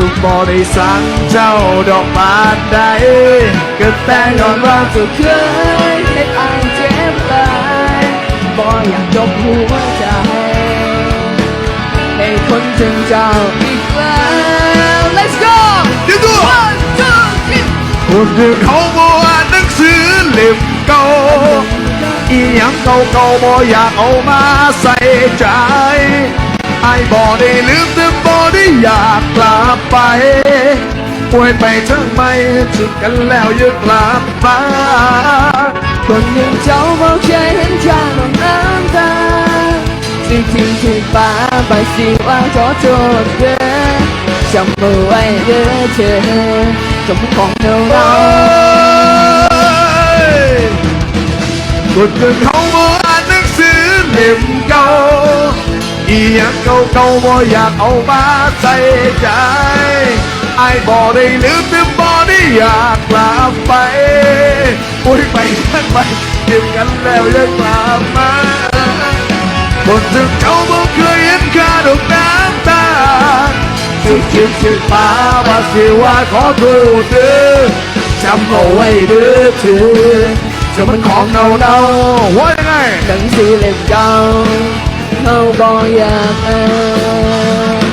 ลูกบอได้สั่งเจ้าดอกบานใดก็แต่ย้อนว่าสุดเคยให้อายเจ็บหลายบ่อยากจบหัวใจให้คนถึงเจ้าอีกแล้ว let's go เดี๋ยวดู one two three คนที่เขาบอกอ่านหนังสือเล่มเก่าอีหยังเก่าๆบ่อยากเอามาใส่ใจไอ้บ่ได้ลืมแต่บ่ได้อยากกลับ ไป ป่วยไปทั้งไม่จุดกันแล้วยังกลับมาคนหนึ่งเจ้าบอกเคยเห็นจางของน้ำตาสิ่งที่ที่ป่าไปสิว่าขอโทษเด้อจำเอาไว้เด้อเธอจำของเราเราคนเดินเขาบ่อ่านหนังสือเล่มเก่าอีหยังเก่าๆบ่อยากเอามาใส่ บ่ได้ลืมแต่บ่ได้อยากกลับไปปุ้ยไปทั้งไปเดียวกันแล้วยังกลับมาคนถึงเขาบ่เคยเห็นค่าดอกน้ำตาสึกคิดสึกมาว่าสิว่าขอโทษเด้อจำเอาไว้เด้อเธอจะมันของเน่าว่ายังไงหนังสือเล่มเก่าเขาบอกอยากอ่าน